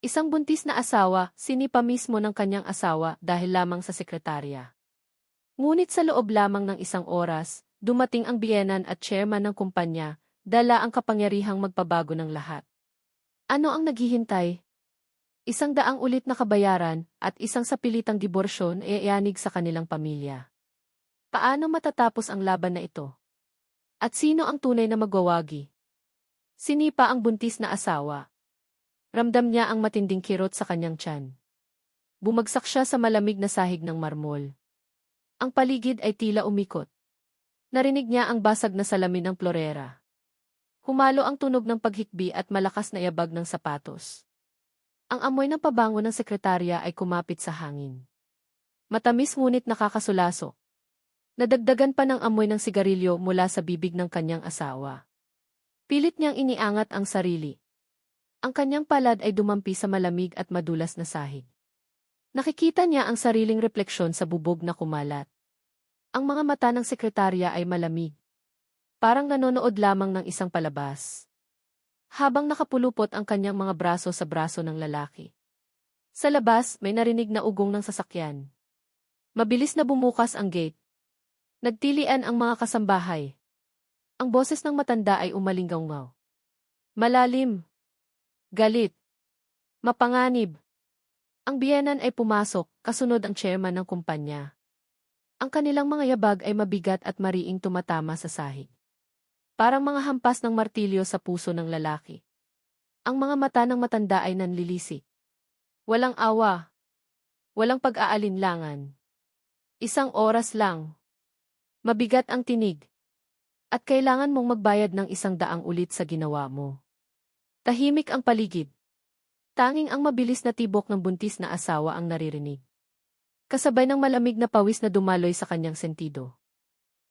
Isang buntis na asawa, sinipa mismo ng kanyang asawa dahil lamang sa sekretarya. Ngunit sa loob lamang ng isang oras, dumating ang biyenan at chairman ng kumpanya, dala ang kapangyarihang magpabago ng lahat. Ano ang naghihintay? Isang daang ulit na kabayaran at isang sapilitang diborsyo na iayanig sa kanilang pamilya. Paano matatapos ang laban na ito? At sino ang tunay na magwawagi? Sinipa ang buntis na asawa. Ramdam niya ang matinding kirot sa kanyang tiyan. Bumagsak siya sa malamig na sahig ng marmol. Ang paligid ay tila umikot. Narinig niya ang basag na salamin ng florera. Humalo ang tunog ng paghikbi at malakas na yabag ng sapatos. Ang amoy ng pabango ng sekretarya ay kumapit sa hangin. Matamis ngunit nakakasulaso. Nadagdagan pa ng amoy ng sigarilyo mula sa bibig ng kanyang asawa. Pilit niyang iniangat ang sarili. Ang kanyang palad ay dumampi sa malamig at madulas na sahig. Nakikita niya ang sariling refleksyon sa bubog na kumalat. Ang mga mata ng sekretarya ay malamig. Parang nanonood lamang ng isang palabas. Habang nakapulupot ang kanyang mga braso sa braso ng lalaki. Sa labas, may narinig na ugong ng sasakyan. Mabilis na bumukas ang gate. Nagtilian ang mga kasambahay. Ang boses ng matanda ay umalinggaw Malalim. Galit. Mapanganib. Ang biyenan ay pumasok, kasunod ang chairman ng kumpanya. Ang kanilang mga yabag ay mabigat at mariing tumatama sa sahig. Parang mga hampas ng martilyo sa puso ng lalaki. Ang mga mata ng matanda ay nanlilisi. Walang awa. Walang pag-aalinlangan. Isang oras lang. Mabigat ang tinig. At kailangan mong magbayad ng isang daang ulit sa ginawa mo. Tahimik ang paligid. Tanging ang mabilis na tibok ng buntis na asawa ang naririnig. Kasabay ng malamig na pawis na dumaloy sa kanyang sentido.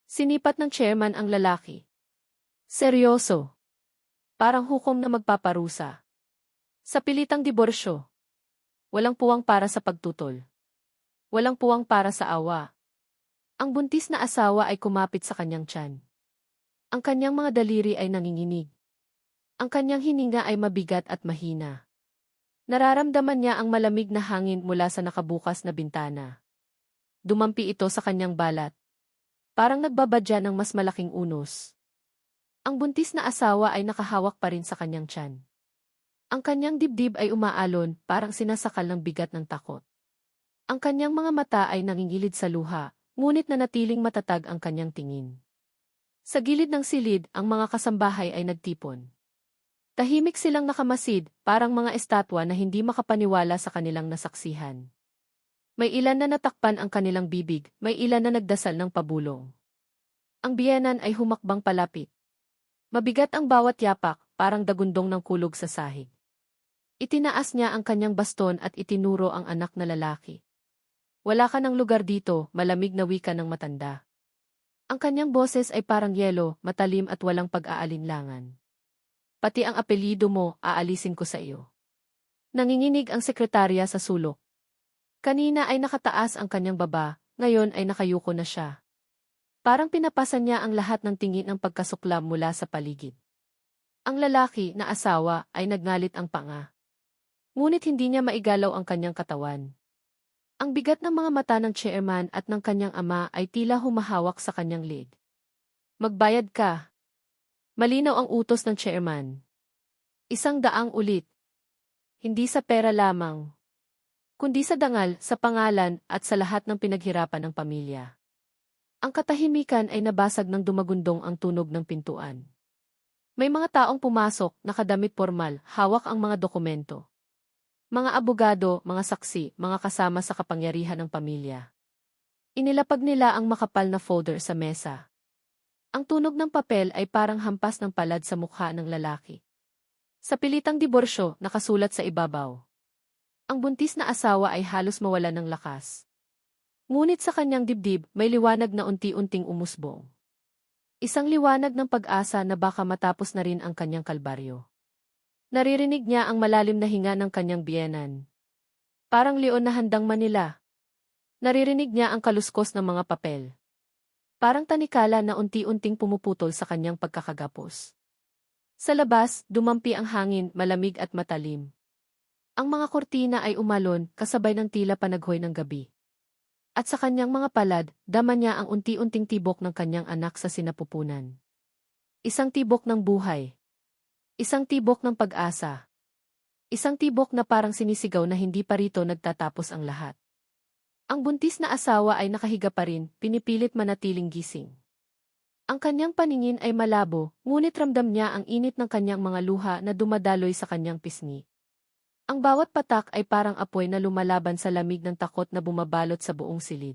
Sinipat ng chairman ang lalaki. Seryoso. Parang hukom na magpaparusa. Sa pilitang diborsyo. Walang puwang para sa pagtutol. Walang puwang para sa awa. Ang buntis na asawa ay kumapit sa kanyang tiyan. Ang kanyang mga daliri ay nanginginig. Ang kanyang hininga ay mabigat at mahina. Nararamdaman niya ang malamig na hangin mula sa nakabukas na bintana. Dumampi ito sa kanyang balat. Parang nagbabadya ng mas malaking unos. Ang buntis na asawa ay nakahawak pa rin sa kanyang tiyan. Ang kanyang dibdib ay umaalon, parang sinasakal ng bigat ng takot. Ang kanyang mga mata ay nangingilid sa luha, ngunit nanatiling matatag ang kanyang tingin. Sa gilid ng silid, ang mga kasambahay ay nagtipon. Tahimik silang nakamasid, parang mga estatwa na hindi makapaniwala sa kanilang nasaksihan. May ilan na natakpan ang kanilang bibig, may ilan na nagdasal ng pabulong. Ang biyenan ay humakbang palapit. Mabigat ang bawat yapak, parang dagundong ng kulog sa sahig. Itinaas niya ang kanyang baston at itinuro ang anak na lalaki. Wala ka ng lugar dito, malamig na wika ng matanda. Ang kanyang boses ay parang yelo, matalim at walang pag-aalinlangan. Pati ang apelido mo, aalisin ko sa iyo. Nanginginig ang sekretarya sa sulok. Kanina ay nakataas ang kanyang baba, ngayon ay nakayuko na siya. Parang pinapasan niya ang lahat ng tingin ng pagkasuklam mula sa paligid. Ang lalaki na asawa ay nagngalit ang panga. Ngunit hindi niya maigalaw ang kanyang katawan. Ang bigat ng mga mata ng chairman at ng kanyang ama ay tila humahawak sa kanyang lid. Magbayad ka. Malinaw ang utos ng chairman. Isang daang ulit. Hindi sa pera lamang. Kundi sa dangal, sa pangalan, at sa lahat ng pinaghirapan ng pamilya. Ang katahimikan ay nabasag ng dumagundong ang tunog ng pintuan. May mga taong pumasok, nakadamit formal, hawak ang mga dokumento. Mga abogado, mga saksi, mga kasama sa kapangyarihan ng pamilya. Inilapag nila ang makapal na folder sa mesa. Ang tunog ng papel ay parang hampas ng palad sa mukha ng lalaki. Sa pilitang diborsyo, nakasulat sa ibabaw. Ang buntis na asawa ay halos mawala ng lakas. Ngunit sa kanyang dibdib, may liwanag na unti-unting umusbong. Isang liwanag ng pag-asa na baka matapos na rin ang kanyang kalbaryo. Naririnig niya ang malalim na hinga ng kanyang biyenan. Parang leon na handang manila. Naririnig niya ang kaluskos ng mga papel. Parang tanikala na unti-unting pumuputol sa kanyang pagkakagapos. Sa labas, dumampi ang hangin, malamig at matalim. Ang mga kortina ay umalon kasabay ng tila panaghoy ng gabi. At sa kanyang mga palad, dama niya ang unti-unting tibok ng kanyang anak sa sinapupunan. Isang tibok ng buhay. Isang tibok ng pag-asa. Isang tibok na parang sinisigaw na hindi pa rito nagtatapos ang lahat. Ang buntis na asawa ay nakahiga pa rin, pinipilit manatiling gising. Ang kanyang paningin ay malabo, ngunit ramdam niya ang init ng kanyang mga luha na dumadaloy sa kanyang pisngi. Ang bawat patak ay parang apoy na lumalaban sa lamig ng takot na bumabalot sa buong silid.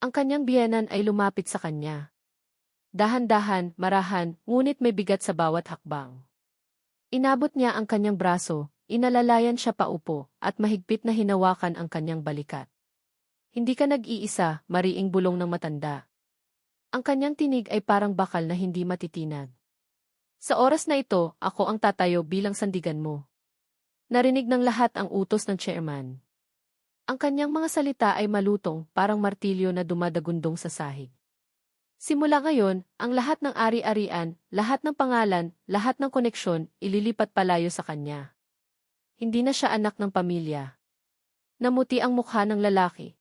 Ang kanyang biyenan ay lumapit sa kanya. Dahan-dahan, marahan, ngunit may bigat sa bawat hakbang. Inabot niya ang kanyang braso, inalalayan siya paupo, at mahigpit na hinawakan ang kanyang balikat. Hindi ka nag-iisa, mariing bulong ng matanda. Ang kanyang tinig ay parang bakal na hindi matitinag. Sa oras na ito, ako ang tatayo bilang sandigan mo. Narinig ng lahat ang utos ng chairman. Ang kanyang mga salita ay malutong, parang martilyo na dumadagundong sa sahig. Simula ngayon, ang lahat ng ari-arian, lahat ng pangalan, lahat ng koneksyon, ililipat palayo sa kanya. Hindi na siya anak ng pamilya. Namuti ang mukha ng lalaki.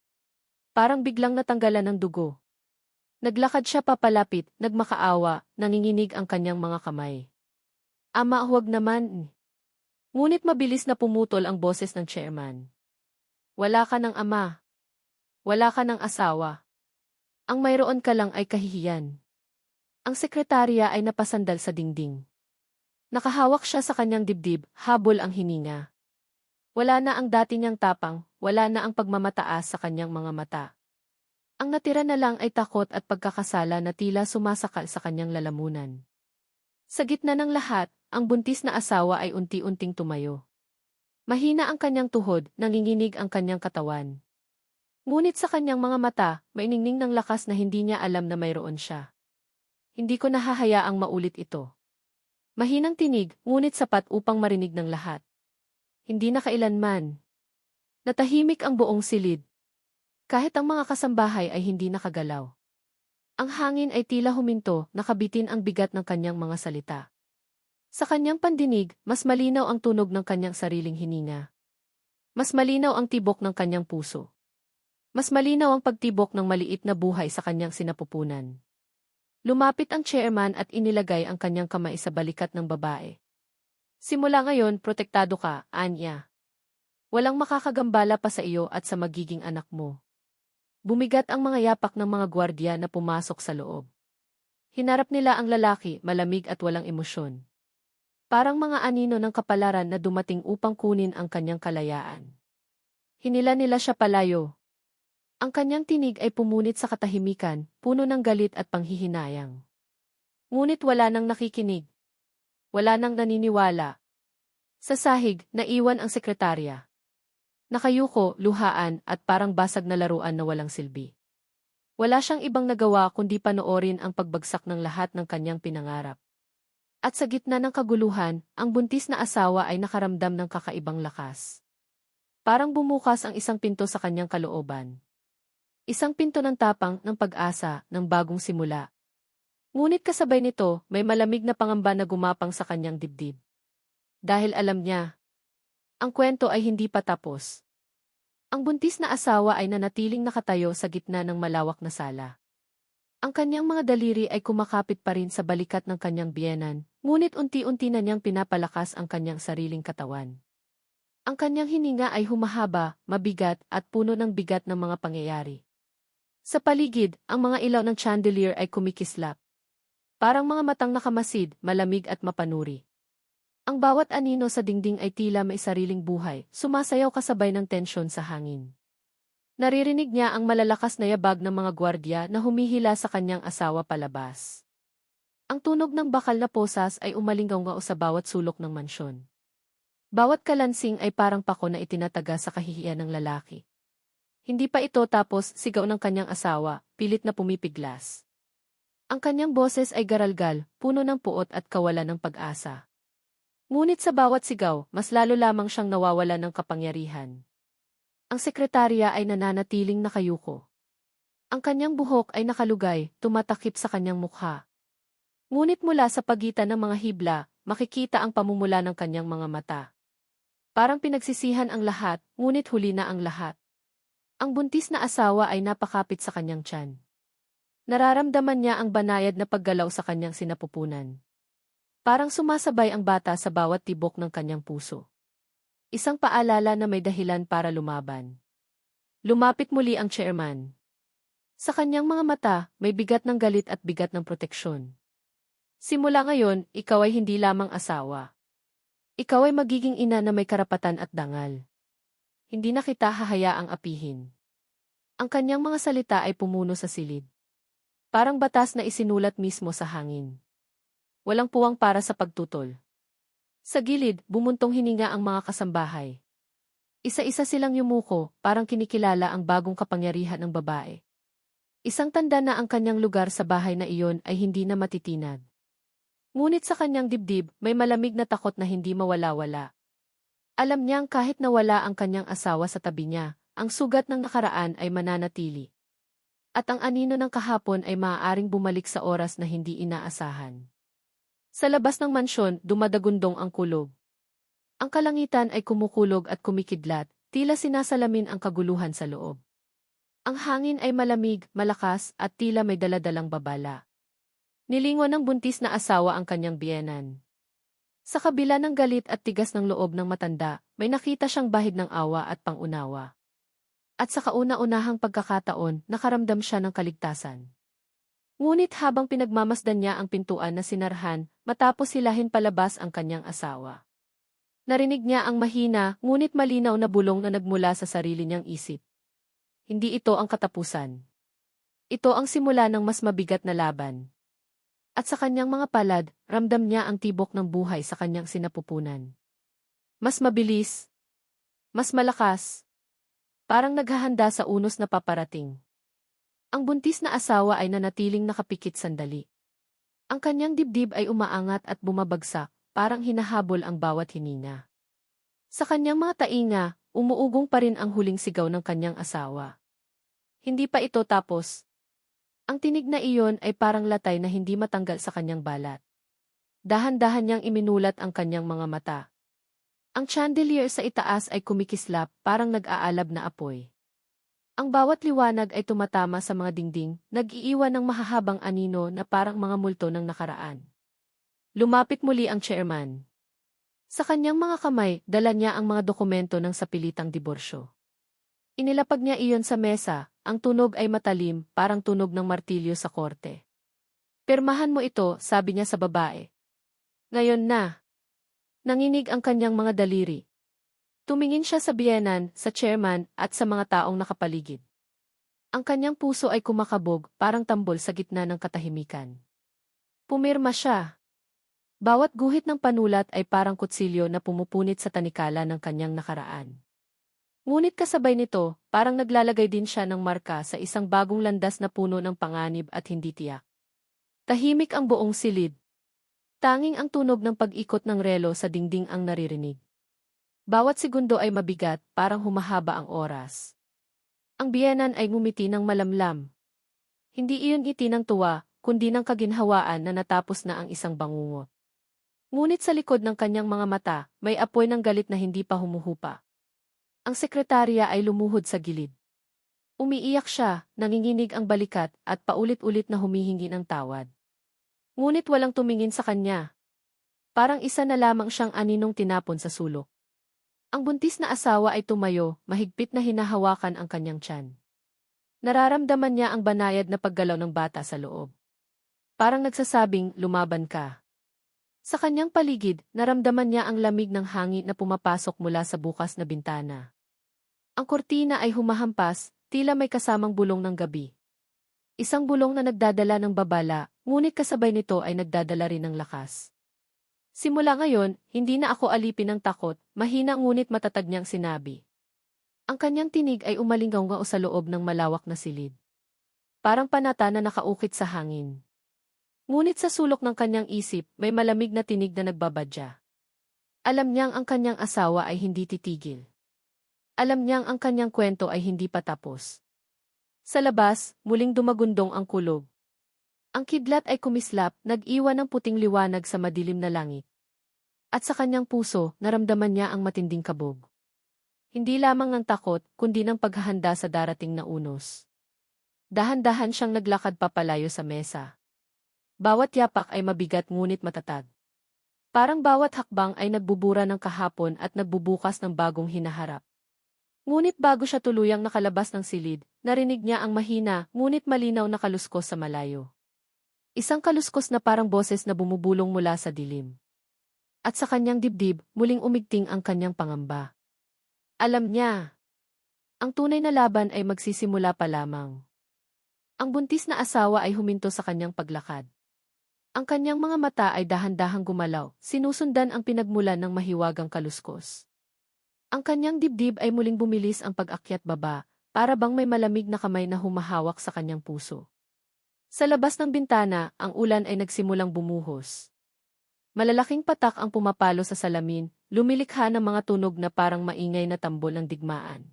Parang biglang natanggalan ng dugo. Naglakad siya papalapit, nagmakaawa, nanginginig ang kanyang mga kamay. Ama huwag naman. Ngunit mabilis na pumutol ang boses ng chairman. Wala ka ng ama. Wala ka ng asawa. Ang mayroon ka lang ay kahihiyan. Ang sekretarya ay napasandal sa dingding. Nakahawak siya sa kanyang dibdib, habol ang hininga. Wala na ang dati niyang tapang, wala na ang pagmamataas sa kanyang mga mata. Ang natira na lang ay takot at pagkakasala na tila sumasakal sa kanyang lalamunan. Sa gitna ng lahat, ang buntis na asawa ay unti-unting tumayo. Mahina ang kanyang tuhod, nanginginig ang kanyang katawan. Ngunit sa kanyang mga mata, mainingning ng lakas na hindi niya alam na mayroon siya. Hindi ko nahahayaang maulit ito. Mahinang tinig, ngunit sapat upang marinig ng lahat. Hindi na kailanman. Natahimik ang buong silid. Kahit ang mga kasambahay ay hindi nakagalaw. Ang hangin ay tila huminto, nakabitin ang bigat ng kanyang mga salita. Sa kanyang pandinig, mas malinaw ang tunog ng kanyang sariling hininga. Mas malinaw ang tibok ng kanyang puso. Mas malinaw ang pagtibok ng maliit na buhay sa kanyang sinapupunan. Lumapit ang chairman at inilagay ang kanyang kamay sa balikat ng babae. Simula ngayon, protektado ka, Anya. Walang makakagambala pa sa iyo at sa magiging anak mo. Bumigat ang mga yapak ng mga gwardya na pumasok sa loob. Hinarap nila ang lalaki, malamig at walang emosyon. Parang mga anino ng kapalaran na dumating upang kunin ang kanyang kalayaan. Hinila nila siya palayo. Ang kanyang tinig ay pumunit sa katahimikan, puno ng galit at panghihinayang. Ngunit wala nang nakikinig. Wala nang naniniwala. Sa sahig, naiwan ang sekretarya. Nakayuko, luhaan, at parang basag na laruan na walang silbi. Wala siyang ibang nagawa kundi panoorin ang pagbagsak ng lahat ng kanyang pinangarap. At sa gitna ng kaguluhan, ang buntis na asawa ay nakaramdam ng kakaibang lakas. Parang bumukas ang isang pinto sa kanyang kalooban. Isang pinto ng tapang, ng pag-asa, ng bagong simula. Ngunit kasabay nito, may malamig na pangamba na gumapang sa kanyang dibdib. Dahil alam niya, ang kwento ay hindi pa tapos. Ang buntis na asawa ay nanatiling nakatayo sa gitna ng malawak na sala. Ang kanyang mga daliri ay kumakapit pa rin sa balikat ng kanyang biyenan, ngunit unti-unti na niyang pinapalakas ang kanyang sariling katawan. Ang kanyang hininga ay humahaba, mabigat at puno ng bigat ng mga pangyayari. Sa paligid, ang mga ilaw ng chandelier ay kumikislap. Parang mga matang nakamasid, malamig at mapanuri. Ang bawat anino sa dingding ay tila may sariling buhay, sumasayaw kasabay ng tensyon sa hangin. Naririnig niya ang malalakas na yabag ng mga gwardya na humihila sa kanyang asawa palabas. Ang tunog ng bakal na posas ay umalingaw sa bawat sulok ng mansyon. Bawat kalansing ay parang pako na itinataga sa kahihiyan ng lalaki. Hindi pa ito tapos sigaw ng kanyang asawa, pilit na pumipiglas. Ang kanyang boses ay garalgal, puno ng puot at kawalan ng pag-asa. Ngunit sa bawat sigaw, mas lalo lamang siyang nawawala ng kapangyarihan. Ang sekretarya ay nananatiling nakayuko. Ang kanyang buhok ay nakalugay, tumatakip sa kanyang mukha. Ngunit mula sa pagitan ng mga hibla, makikita ang pamumula ng kanyang mga mata. Parang pinagsisihan ang lahat, ngunit huli na ang lahat. Ang buntis na asawa ay napakapit sa kanyang tiyan. Nararamdaman niya ang banayad na paggalaw sa kanyang sinapupunan. Parang sumasabay ang bata sa bawat tibok ng kanyang puso. Isang paalala na may dahilan para lumaban. Lumapit muli ang chairman. Sa kanyang mga mata, may bigat ng galit at bigat ng proteksyon. Simula ngayon, ikaw ay hindi lamang asawa. Ikaw ay magiging ina na may karapatan at dangal. Hindi na kita hahayaang apihin. Ang kanyang mga salita ay pumuno sa silid. Parang batas na isinulat mismo sa hangin. Walang puwang para sa pagtutol. Sa gilid, bumuntong hininga ang mga kasambahay. Isa-isa silang yumuko, parang kinikilala ang bagong kapangyarihan ng babae. Isang tanda na ang kanyang lugar sa bahay na iyon ay hindi na matitinag. Ngunit sa kanyang dibdib, may malamig na takot na hindi mawala-wala. Alam niyang kahit nawala ang kanyang asawa sa tabi niya, ang sugat ng nakaraan ay mananatili. At ang anino ng kahapon ay maaaring bumalik sa oras na hindi inaasahan. Sa labas ng mansyon, dumadagundong ang kulog. Ang kalangitan ay kumukulog at kumikidlat, tila sinasalamin ang kaguluhan sa loob. Ang hangin ay malamig, malakas, at tila may daladalang babala. Nilingon ng buntis na asawa ang kanyang biyenan. Sa kabila ng galit at tigas ng loob ng matanda, may nakita siyang bahid ng awa at pangunawa. At sa kauna-unahang pagkakataon, nakaramdam siya ng kaligtasan. Ngunit habang pinagmamasdan niya ang pintuan na sinarhan, matapos silahin palabas ang kanyang asawa. Narinig niya ang mahina, ngunit malinaw na bulong na nagmula sa sarili niyang isip. Hindi ito ang katapusan. Ito ang simula ng mas mabigat na laban. At sa kanyang mga palad, ramdam niya ang tibok ng buhay sa kanyang sinapupunan. Mas mabilis. Mas malakas. Parang naghahanda sa unos na paparating. Ang buntis na asawa ay nanatiling nakapikit sandali. Ang kanyang dibdib ay umaangat at bumabagsak, parang hinahabol ang bawat hininga. Sa kanyang mga tainga, umuugong pa rin ang huling sigaw ng kanyang asawa. Hindi pa ito tapos. Ang tinig na iyon ay parang latay na hindi matanggal sa kanyang balat. Dahan-dahan niyang iminulat ang kanyang mga mata. Ang chandelier sa itaas ay kumikislap parang nag-aalab na apoy. Ang bawat liwanag ay tumatama sa mga dingding, nag-iiwan ng mahahabang anino na parang mga multo ng nakaraan. Lumapit muli ang chairman. Sa kanyang mga kamay, dala niya ang mga dokumento ng sapilitang diborsyo. Inilapag niya iyon sa mesa, ang tunog ay matalim, parang tunog ng martilyo sa korte. Pirmahan mo ito, sabi niya sa babae. Ngayon na. Nanginig ang kanyang mga daliri. Tumingin siya sa biyenan, sa chairman, at sa mga taong nakapaligid. Ang kanyang puso ay kumakabog, parang tambol sa gitna ng katahimikan. Pumirma siya. Bawat guhit ng panulat ay parang kutsilyo na pumupunit sa tanikala ng kanyang nakaraan. Ngunit kasabay nito, parang naglalagay din siya ng marka sa isang bagong landas na puno ng panganib at hindi tiyak. Tahimik ang buong silid. Tanging ang tunog ng pag-ikot ng relo sa dingding ang naririnig. Bawat segundo ay mabigat, parang humahaba ang oras. Ang biyenan ay ngumiti ng malamlam. Hindi iyon ngiti ng tuwa, kundi ng kaginhawaan na natapos na ang isang bangungot. Ngunit sa likod ng kanyang mga mata, may apoy ng galit na hindi pa humuhupa. Ang sekretarya ay lumuhod sa gilid. Umiiyak siya, nanginginig ang balikat at paulit-ulit na humihingi ng tawad. Ngunit walang tumingin sa kanya. Parang isa na lamang siyang aninong tinapon sa sulok. Ang buntis na asawa ay tumayo, mahigpit na hinahawakan ang kanyang tiyan. Nararamdaman niya ang banayad na paggalaw ng bata sa loob. Parang nagsasabing, lumaban ka. Sa kanyang paligid, naramdaman niya ang lamig ng hangin na pumapasok mula sa bukas na bintana. Ang kortina ay humahampas, tila may kasamang bulong ng gabi. Isang bulong na nagdadala ng babala, ngunit kasabay nito ay nagdadala rin ng lakas. Simula ngayon, hindi na ako alipin ng takot, mahina ngunit matatag niyang sinabi. Ang kanyang tinig ay umalingaw nga sa loob ng malawak na silid. Parang panata na nakaukit sa hangin. Ngunit sa sulok ng kanyang isip, may malamig na tinig na nagbabadya. Alam niyang ang kanyang asawa ay hindi titigil. Alam niyang ang kanyang kwento ay hindi pa tapos. Sa labas, muling dumagundong ang kulog. Ang kidlat ay kumislap, nag-iwan ng puting liwanag sa madilim na langit. At sa kanyang puso, naramdaman niya ang matinding kabog. Hindi lamang ng takot, kundi ng paghahanda sa darating na unos. Dahan-dahan siyang naglakad papalayo sa mesa. Bawat yapak ay mabigat ngunit matatag. Parang bawat hakbang ay nagbubura ng kahapon at nagbubukas ng bagong hinaharap. Ngunit bago siya tuluyang nakalabas ng silid, narinig niya ang mahina, ngunit malinaw na kaluskos sa malayo. Isang kaluskos na parang boses na bumubulong mula sa dilim. At sa kanyang dibdib, muling umigting ang kanyang pangamba. Alam niya. Ang tunay na laban ay magsisimula pa lamang. Ang buntis na asawa ay huminto sa kanyang paglakad. Ang kanyang mga mata ay dahan-dahang gumalaw, sinusundan ang pinagmulan ng mahiwagang kaluskos. Ang kanyang dibdib ay muling bumilis ang pag-akyat baba, para bang may malamig na kamay na humahawak sa kanyang puso. Sa labas ng bintana, ang ulan ay nagsimulang bumuhos. Malalaking patak ang pumapalo sa salamin, lumilikha ng mga tunog na parang maingay na tambol ng digmaan.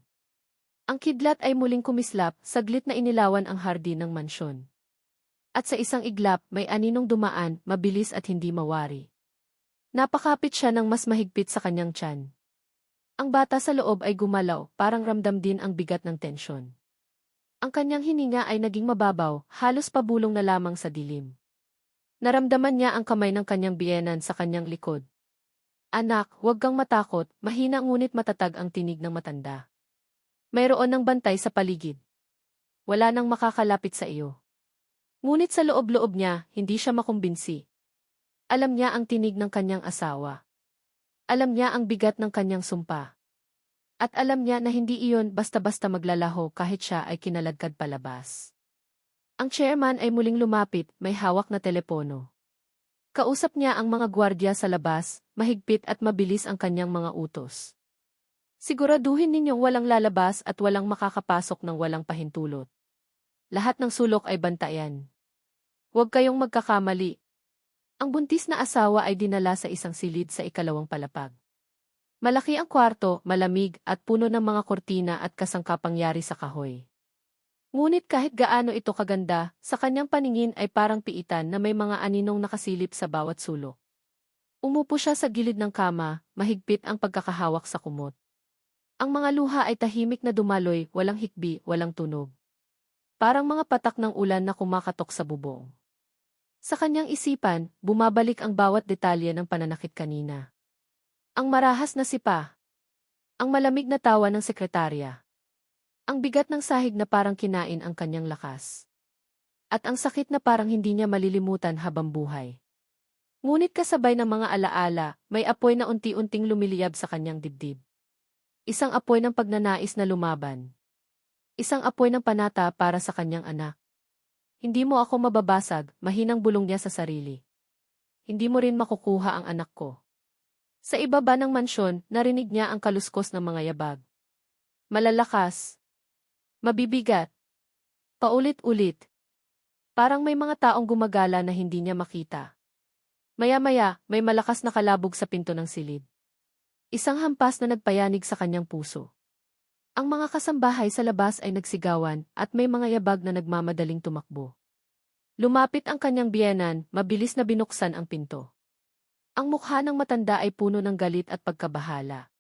Ang kidlat ay muling kumislap, saglit na inilawan ang hardin ng mansyon. At sa isang iglap, may aninong dumaan, mabilis at hindi mawari. Napakapit siya ng mas mahigpit sa kanyang tiyan. Ang bata sa loob ay gumalaw, parang ramdam din ang bigat ng tensyon. Ang kanyang hininga ay naging mababaw, halos pabulong na lamang sa dilim. Naramdaman niya ang kamay ng kanyang biyenan sa kanyang likod. Anak, huwag kang matakot, mahina ngunit matatag ang tinig ng matanda. Mayroon ng bantay sa paligid. Wala nang makakalapit sa iyo. Ngunit sa loob-loob niya, hindi siya makumbinsi. Alam niya ang tinig ng kanyang asawa. Alam niya ang bigat ng kanyang sumpa. At alam niya na hindi iyon basta-basta maglalaho kahit siya ay kinaladkad palabas. Ang chairman ay muling lumapit, may hawak na telepono. Kausap niya ang mga gwardya sa labas, mahigpit at mabilis ang kanyang mga utos. Siguraduhin ninyong walang lalabas at walang makakapasok ng walang pahintulot. Lahat ng sulok ay bantayan. Huwag kayong magkakamali. Ang buntis na asawa ay dinala sa isang silid sa ikalawang palapag. Malaki ang kwarto, malamig, at puno ng mga kortina at kasangkapangyari sa kahoy. Ngunit kahit gaano ito kaganda, sa kanyang paningin ay parang piitan na may mga aninong nakasilip sa bawat sulok. Umupo siya sa gilid ng kama, mahigpit ang pagkakahawak sa kumot. Ang mga luha ay tahimik na dumaloy, walang hikbi, walang tunog. Parang mga patak ng ulan na kumakatok sa bubong. Sa kanyang isipan, bumabalik ang bawat detalye ng pananakit kanina. Ang marahas na sipa. Ang malamig na tawa ng sekretarya. Ang bigat ng sahig na parang kinain ang kanyang lakas. At ang sakit na parang hindi niya malilimutan habang buhay. Ngunit kasabay ng mga alaala, may apoy na unti-unting lumiliyab sa kanyang dibdib. Isang apoy ng pagnanais na lumaban. Isang apoy ng panata para sa kanyang anak. Hindi mo ako mababasag, mahinang bulong niya sa sarili. Hindi mo rin makukuha ang anak ko. Sa ibaba ng mansyon, narinig niya ang kaluskos ng mga yabag. Malalakas. Mabibigat. Paulit-ulit. Parang may mga taong gumagala na hindi niya makita. Maya-maya, may malakas na kalabog sa pinto ng silid. Isang hampas na nagpayanig sa kanyang puso. Ang mga kasambahay sa labas ay nagsigawan at may mga yabag na nagmamadaling tumakbo. Lumapit ang kanyang biyenan, mabilis na binuksan ang pinto. Ang mukha ng matanda ay puno ng galit at pagkabahala.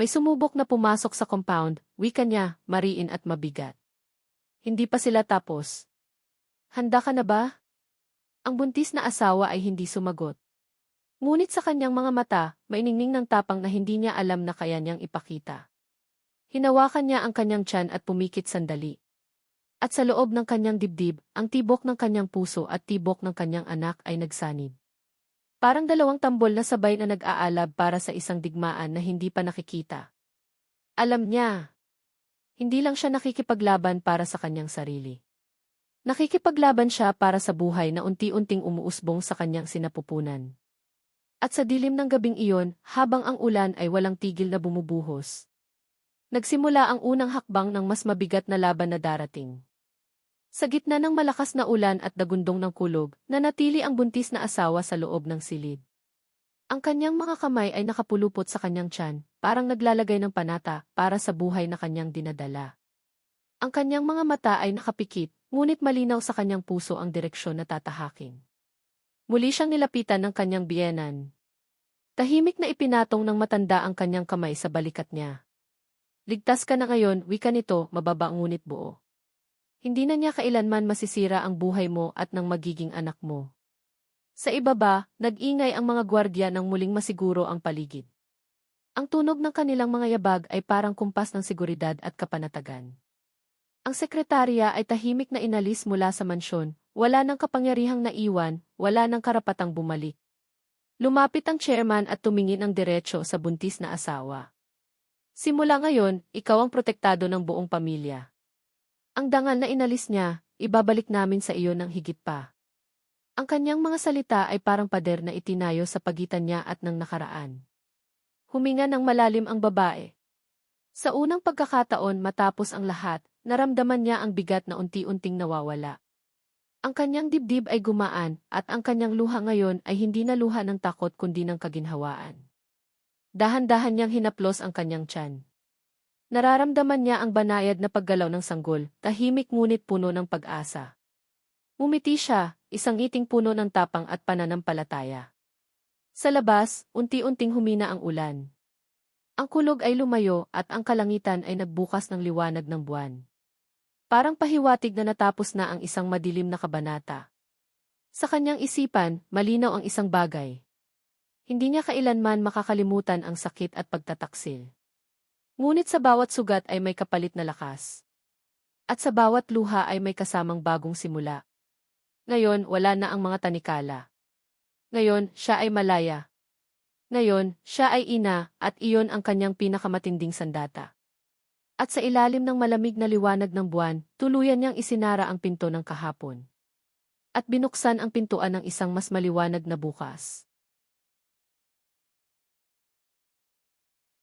May sumubok na pumasok sa compound, wika niya, mariin at mabigat. Hindi pa sila tapos. Handa ka na ba? Ang buntis na asawa ay hindi sumagot. Ngunit sa kanyang mga mata, mainingning ng tapang na hindi niya alam na kaya niyang ipakita. Hinawakan niya ang kanyang tiyan at pumikit sandali. At sa loob ng kanyang dibdib, ang tibok ng kanyang puso at tibok ng kanyang anak ay nagsanib. Parang dalawang tambol na sabay na nag-aalab para sa isang digmaan na hindi pa nakikita. Alam niya. Hindi lang siya nakikipaglaban para sa kanyang sarili. Nakikipaglaban siya para sa buhay na unti-unting umuusbong sa kanyang sinapupunan. At sa dilim ng gabing iyon, habang ang ulan ay walang tigil na bumubuhos. Nagsimula ang unang hakbang ng mas mabigat na laban na darating. Sa gitna ng malakas na ulan at dagundong ng kulog, nanatili ang buntis na asawa sa loob ng silid. Ang kanyang mga kamay ay nakapulupot sa kanyang tiyan, parang naglalagay ng panata para sa buhay na kanyang dinadala. Ang kanyang mga mata ay nakapikit, ngunit malinaw sa kanyang puso ang direksyon na tatahakin. Muli siyang nilapitan ng kanyang biyenan. Tahimik na ipinatong ng matanda ang kanyang kamay sa balikat niya. Ligtas ka na ngayon, wika nito, mababa ngunit buo. Hindi na niya kailanman masisira ang buhay mo at ng magiging anak mo. Sa ibaba, nag-ingay ang mga gwardya nang muling masiguro ang paligid. Ang tunog ng kanilang mga yabag ay parang kumpas ng seguridad at kapanatagan. Ang sekretarya ay tahimik na inalis mula sa mansyon, wala ng kapangyarihang naiwan, wala ng karapatang bumalik. Lumapit ang chairman at tumingin ang diretsyo sa buntis na asawa. Simula ngayon, ikaw ang protektado ng buong pamilya. Ang dangal na inalis niya, ibabalik namin sa iyo ng higit pa. Ang kanyang mga salita ay parang pader na itinayo sa pagitan niya at ng nakaraan. Huminga ng malalim ang babae. Sa unang pagkakataon matapos ang lahat, naramdaman niya ang bigat na unti-unting nawawala. Ang kanyang dibdib ay gumaan at ang kanyang luha ngayon ay hindi na luha ng takot kundi ng kaginhawaan. Dahan-dahan niyang hinaplos ang kanyang tiyan. Nararamdaman niya ang banayad na paggalaw ng sanggol, tahimik ngunit puno ng pag-asa. Umiti siya, isang iting puno ng tapang at pananampalataya. Sa labas, unti-unting humina ang ulan. Ang kulog ay lumayo at ang kalangitan ay nagbukas ng liwanag ng buwan. Parang pahiwatig na natapos na ang isang madilim na kabanata. Sa kanyang isipan, malinaw ang isang bagay. Hindi niya kailanman makakalimutan ang sakit at pagtataksil. Ngunit sa bawat sugat ay may kapalit na lakas. At sa bawat luha ay may kasamang bagong simula. Ngayon, wala na ang mga tanikala. Ngayon, siya ay malaya. Ngayon, siya ay ina at iyon ang kanyang pinakamatinding sandata. At sa ilalim ng malamig na liwanag ng buwan, tuluyan niyang isinara ang pinto ng kahapon. At binuksan ang pintuan ng isang mas maliwanag na bukas.